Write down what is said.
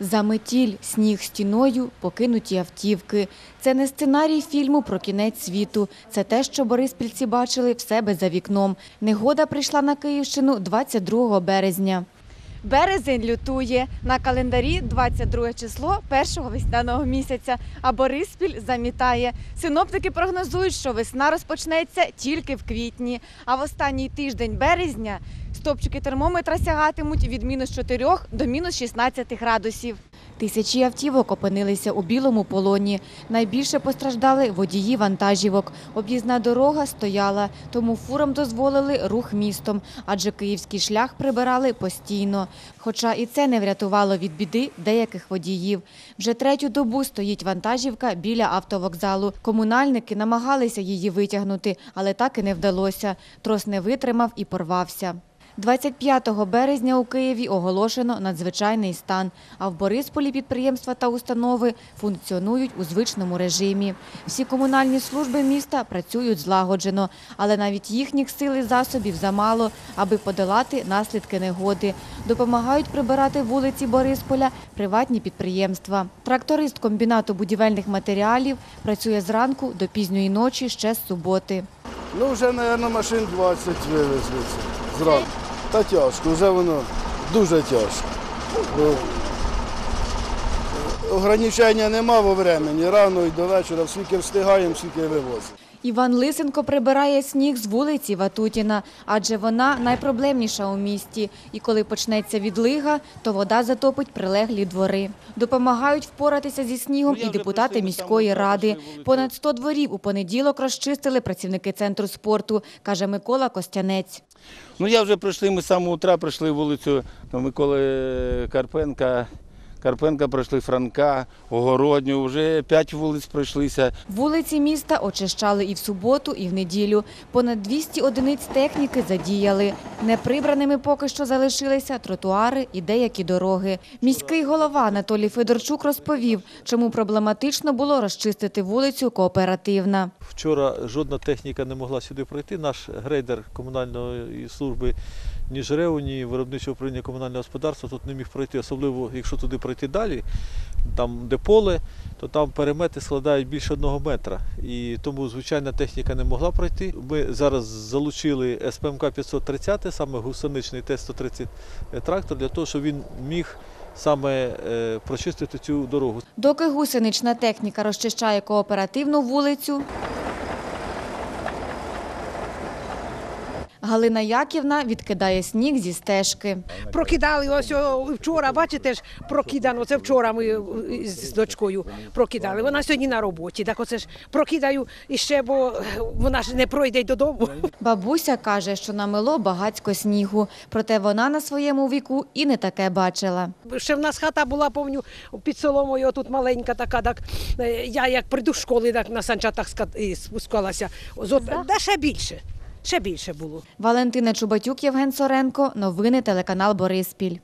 Заметіль, сніг стіною, покинуті автівки. Це не сценарій фільму про кінець світу. Це те, що бориспільці бачили в себе за вікном. Негода прийшла на Київщину 22 березня. Березень лютує. На календарі 22 число першого весняного місяця, а Бориспіль замітає. Синоптики прогнозують, що весна розпочнеться тільки в квітні. А в останній тиждень березня стопчики термометра сягатимуть від мінус 4 до мінус 16 градусів. Тисячі автівок опинилися у білому полоні. Найбільше постраждали водії вантажівок. Об'їзна дорога стояла, тому фурам дозволили рух містом, адже київський шлях прибирали постійно. Хоча і це не врятувало від біди деяких водіїв. Вже третю добу стоїть вантажівка біля автовокзалу. Комунальники намагалися її витягнути, але так і не вдалося. Трос не витримав і порвався. 25 березня у Києві оголошено надзвичайний стан, а в Борисполі підприємства та установи функціонують у звичному режимі. Всі комунальні служби міста працюють злагоджено, але навіть їхніх сил і засобів замало, аби подолати наслідки негоди. Допомагають прибирати вулиці Борисполя приватні підприємства. Тракторист комбінату будівельних матеріалів працює зранку до пізньої ночі ще з суботи. Ну, вже, мабуть, машин 20 вивезли зранку. Та тяжко, вже воно дуже тяжко. Бо ограничення нема во времені, Рано і до вечора, скільки встигаємо, скільки вивозимо. Іван Лисенко прибирає сніг з вулиці Ватутіна, адже вона найпроблемніша у місті. І коли почнеться відлига, то вода затопить прилеглі двори. Допомагають впоратися зі снігом і депутати міської ради. Понад 100 дворів у понеділок розчистили працівники центру спорту, каже Микола Костянець. Ну я вже пройшли, ми з самого утра пройшли вулицю Миколи Карпенка. Карпенка пройшли Франка, Огородню, вже п'ять вулиць пройшлися. Вулиці міста очищали і в суботу, і в неділю. Понад 200 одиниць техніки задіяли. Неприбраними поки що залишилися тротуари і деякі дороги. Міський голова Анатолій Федорчук розповів, чому проблематично було розчистити вулицю кооперативна. Вчора жодна техніка не могла сюди пройти. Наш грейдер комунальної служби ні ЖРЕУ, ні виробничого управління комунального господарства тут не міг пройти, особливо якщо туди пройти далі, там де поле, то там перемети складають більше одного метра. І тому звичайна техніка не могла пройти. Ми зараз залучили СПМК 530, саме гусеничний Т-130 трактор, для того, щоб він міг саме е, прочистити цю дорогу. Доки гусенична техніка розчищає кооперативну вулицю, Галина Яківна відкидає сніг зі стежки. Прокидали ось вчора, бачите ж, прокидано. Це вчора ми е, з дочкою прокидали. Вона сьогодні на роботі. Так оце ж прокидаю іще, бо вона ж не пройде додому. Бабуся каже, що намело багацько снігу, проте вона на своєму віку і не таке бачила. Ще в нас хата була повню під соломою, тут маленька така. Так е, я як прийду з школи, так на санчатах ска- спускалася. Зот, да ще більше. Ще більше було. Валентина Чубатюк, Євген Соренко. Новини телеканал Бориспіль.